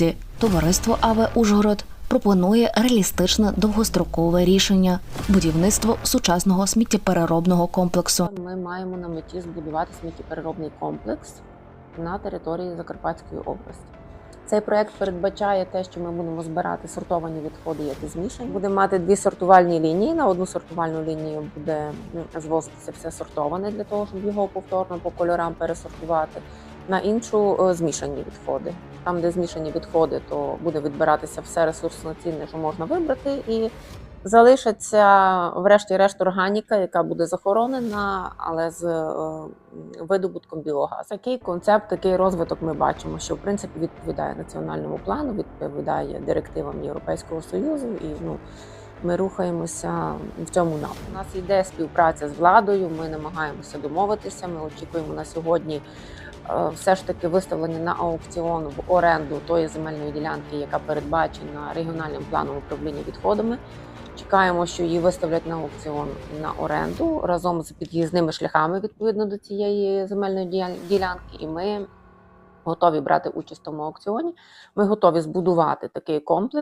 області. Товариство АВ Ужгород пропонує реалістичне довгострокове рішення будівництво сучасного сміттєпереробного комплексу. Ми маємо на меті збудувати сміттєпереробний комплекс на території Закарпатської області. Цей проект передбачає те, що ми будемо збирати сортовані відходи, як і змішані. Будемо мати дві сортувальні лінії. На одну сортувальну лінію буде звозитися все сортоване для того, щоб його повторно по кольорам пересортувати. На іншу е, змішані відходи. Там, де змішані відходи, то буде відбиратися все ресурсно цінне, що можна вибрати, і залишиться врешті-решт органіка, яка буде захоронена, але з е, видобутком біогазу. Такий концепт, такий розвиток ми бачимо, що в принципі відповідає національному плану, відповідає директивам Європейського союзу і ну. Ми рухаємося в цьому напрямку. У нас йде співпраця з владою. Ми намагаємося домовитися. Ми очікуємо на сьогодні е, все ж таки виставлення на аукціон в оренду тої земельної ділянки, яка передбачена регіональним планом управління відходами. Чекаємо, що її виставлять на аукціон на оренду разом з під'їзними шляхами відповідно до цієї земельної ділянки. І ми готові брати участь в тому аукціоні. Ми готові збудувати такий комплекс.